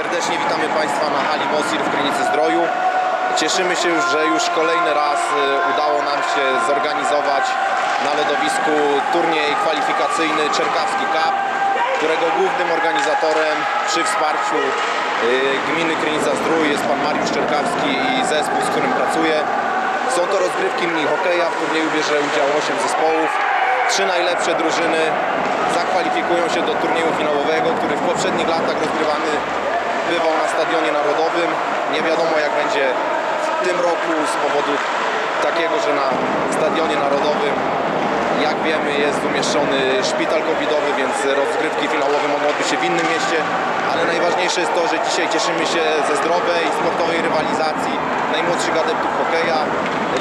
Serdecznie witamy Państwa na hali Mosir w Krynicy Zdroju. Cieszymy się już, że już kolejny raz y, udało nam się zorganizować na lodowisku turniej kwalifikacyjny Czerkawski Cup, którego głównym organizatorem przy wsparciu y, gminy Krynica Zdrój jest Pan Mariusz Czerkawski i zespół, z którym pracuję. Są to rozgrywki mini hokeja, w turnieju bierze udział 8 zespołów. Trzy najlepsze drużyny zakwalifikują się do turnieju finałowego, który w poprzednich latach rozgrywany bywał na Stadionie Narodowym. Nie wiadomo jak będzie w tym roku z powodu takiego, że na Stadionie Narodowym jak wiemy jest umieszczony szpital covidowy, więc rozgrywki finałowe mogą odbyć się w innym mieście, ale najważniejsze jest to, że dzisiaj cieszymy się ze zdrowej, sportowej rywalizacji najmłodszych adeptów hokeja.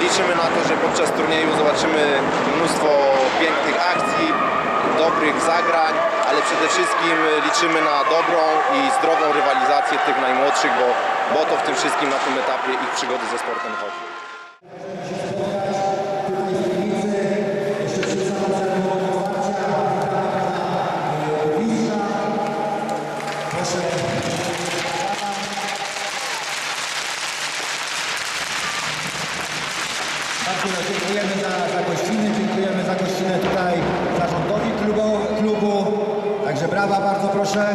Liczymy na to, że podczas turnieju zobaczymy mnóstwo pięknych akcji, dobrych zagrań, ale przede wszystkim liczymy na dobrą i zdrową rywalizację tych najmłodszych, bo, bo to w tym wszystkim na tym etapie ich przygody ze sportem chodzi. Dziękujemy za, za gościnę, dziękujemy za gościnę tutaj brawa, bardzo proszę.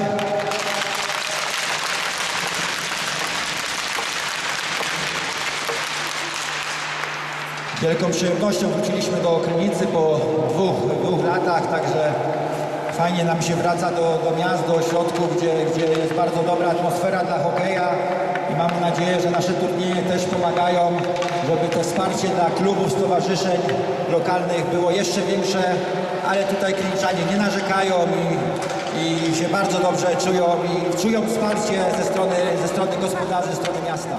Wielką przyjemnością wróciliśmy do Krynicy po dwóch, dwóch latach, także fajnie nam się wraca do, do miast, do ośrodków, gdzie, gdzie jest bardzo dobra atmosfera dla hokeja i mamy nadzieję, że nasze turnieje też pomagają, żeby to wsparcie dla klubów, stowarzyszeń lokalnych było jeszcze większe, ale tutaj Kryniczanie nie narzekają i, i się bardzo dobrze czują i czują wsparcie ze strony, ze strony gospodarzy, ze strony miasta.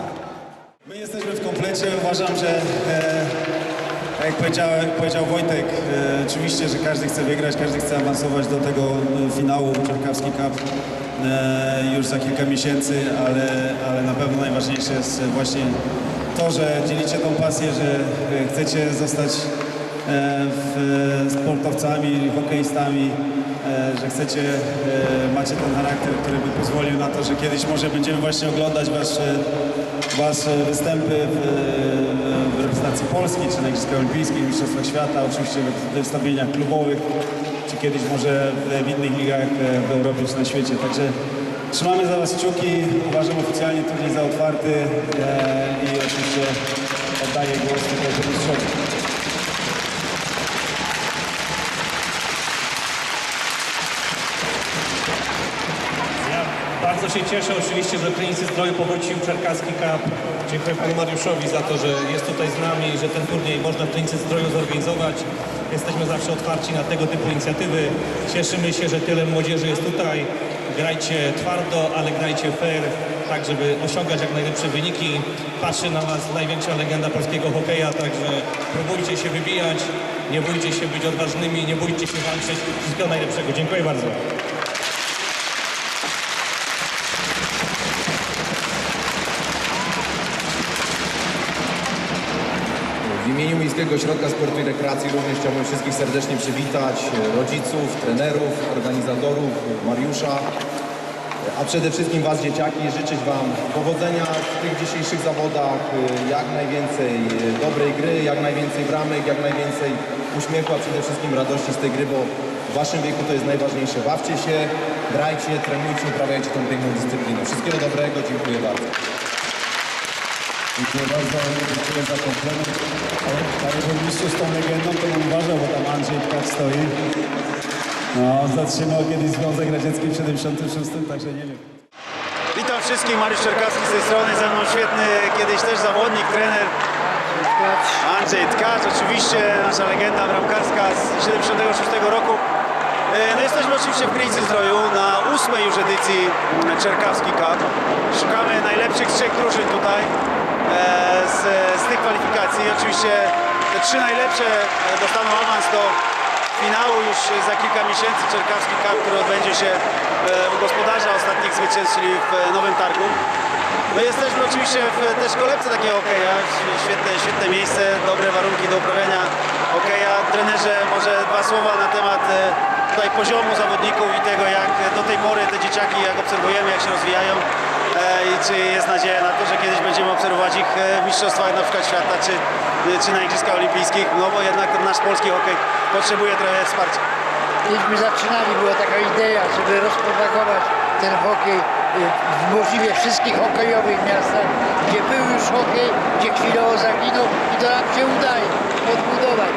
My jesteśmy w komplecie. Uważam, że e, jak powiedział, powiedział Wojtek, e, oczywiście, że każdy chce wygrać, każdy chce awansować do tego e, finału Czerkawski Cup e, już za kilka miesięcy, ale, ale na pewno najważniejsze jest właśnie to, że dzielicie tą pasję, że e, chcecie zostać e, w, sportowcami, hokeistami, e, że chcecie, e, macie ten charakter, który by pozwolił na to, że kiedyś może będziemy właśnie oglądać wasze, wasze występy w, w reprezentacji Polski, czy na Igrzyskach Olimpijskich, Mistrzostwach Świata, oczywiście w wystąpieniach klubowych, czy kiedyś może w, innych ligach e, w Europie czy na świecie. Także trzymamy za was kciuki, uważam oficjalnie turniej za otwarty e, i oczywiście oddaję głos tutaj burmistrzowi. Ja bardzo się cieszę oczywiście, że Krynicy Zdroju powrócił Czerkaski Cup. Dziękuję Panu Mariuszowi za to, że jest tutaj z nami że ten turniej można w Krynicy Zdroju zorganizować. Jesteśmy zawsze otwarci na tego typu inicjatywy. Cieszymy się, że tyle młodzieży jest tutaj. Grajcie twardo, ale grajcie fair, tak żeby osiągać jak najlepsze wyniki. Patrzy na Was największa legenda polskiego hokeja, także próbujcie się wybijać, nie bójcie się być odważnymi, nie bójcie się walczyć. Wszystkiego najlepszego. Dziękuję bardzo. Imieniu Miejskiego Ośrodka Sportu i Rekreacji również chciałbym wszystkich serdecznie przywitać, e, rodziców, trenerów, organizatorów, Mariusza, a przede wszystkim Was dzieciaki, życzyć Wam powodzenia w tych dzisiejszych zawodach, e, jak najwięcej e, dobrej gry, jak najwięcej bramek, jak najwięcej uśmiechu, a przede wszystkim radości z tej gry, bo w Waszym wieku to jest najważniejsze. Bawcie się, grajcie, trenujcie, uprawiajcie tą piękną dyscyplinę. Wszystkiego dobrego, dziękuję bardzo. Dziękuję bardzo, dziękuję za komplement. Ale burmistrzu z tą legendą to bym uważał, bo tam Andrzej Tkacz stoi. No, zatrzymał kiedyś Związek Radziecki w 76, także nie wiem. Witam wszystkich, Mariusz Czerkawski z tej strony, ze mną świetny kiedyś też zawodnik, trener Andrzej Tkacz, oczywiście nasza legenda bramkarska z 76 roku. E, No jesteśmy oczywiście w Krynicy Zdroju na ósmej już edycji Czerkawski Cup. Szukamy najlepszych trzech drużyn tutaj. Z, z tych kwalifikacji. Oczywiście te trzy najlepsze e, dostaną awans do finału już za kilka miesięcy Czerkawski Cup, który odbędzie się e, u gospodarza ostatnich zwycięstw, czyli w e, Nowym Targu. My jesteśmy oczywiście w też kolebce takiego hokeja, świetne, świetne miejsce, dobre warunki do uprawiania hokeja. Trenerze, może dwa słowa na temat e, tutaj poziomu zawodników i tego, jak do tej pory te dzieciaki, jak obserwujemy, jak się rozwijają e, i czy jest nadzieja na to, że kiedyś będziemy obserwować ich e, w mistrzostwach na przykład świata, czy, czy na Igrzyskach Olimpijskich, no bo jednak nasz polski hokej potrzebuje trochę wsparcia. Kiedyśmy zaczynali, była taka idea, żeby rozpropagować ten hokej w możliwie wszystkich hokejowych miastach, gdzie był już hokej, gdzie chwilowo zaginął i to nam się udaje odbudować.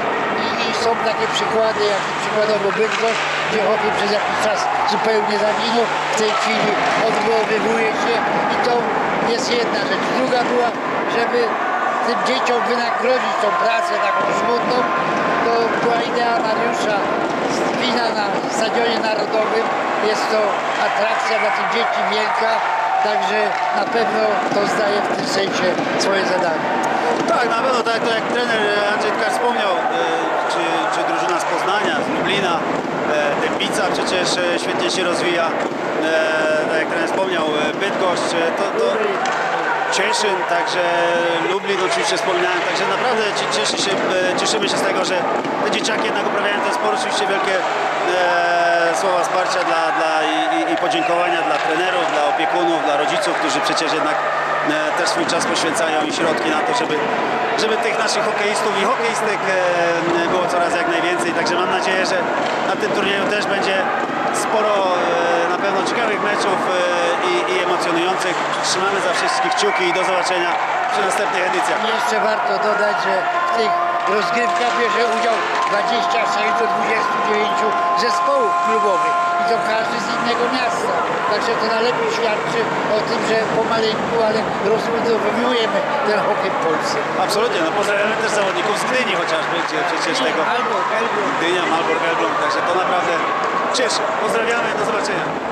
Takie przykłady, jak przykładowo Bydgoszcz, gdzie hokej przez jakiś czas zupełnie zaginął, w tej chwili odbudowywuje się i to jest jedna rzecz. Druga była, żeby tym dzieciom wynagrodzić tą pracę taką smutną, to była idea Mariusza z kina na Stadionie Narodowym. Jest to atrakcja dla tych dzieci wielka, także na pewno to zdaje w tym sensie swoje zadanie. Tak, na pewno, tak, to jak trener Andrzej Tkacz wspomniał, e, czy, czy drużyna z Poznania, z Lublina, e, Dębica przecież e, świetnie się rozwija, e, tak jak trener wspomniał, e, Bydgoszcz, e, to, to Cieszyn, także Lublin oczywiście wspominałem, także naprawdę cie- cieszy się, e, cieszymy się z tego, że te dzieciaki jednak uprawiają ten sport, oczywiście wielkie e, słowa wsparcia dla, dla i- i podziękowania dla trenerów, dla opiekunów, dla rodziców, którzy przecież jednak e, też swój czas poświęcają i środki na to, żeby, żeby tych naszych hokeistów i hokeistek e, było coraz jak najwięcej. Także mam nadzieję, że na tym turnieju też będzie sporo e, na pewno ciekawych meczów e, i, i emocjonujących. Trzymamy za wszystkich kciuki i do zobaczenia przy następnych edycjach. Jeszcze warto dodać, że w tych rozgrywkach bierze udział 26 do 29 zespołów klubowych i to każdy z innego miasta. Także to najlepiej świadczy o tym, że pomaleńku, ale rozbudowujemy ten hokej w Polsce. Absolutnie, no pozdrawiamy też zawodników z Gdyni chociażby, gdzie przecież tego Albo, albo. Gdynia, Malbork, Elbląg, także to naprawdę cieszy. Pozdrawiamy, do zobaczenia.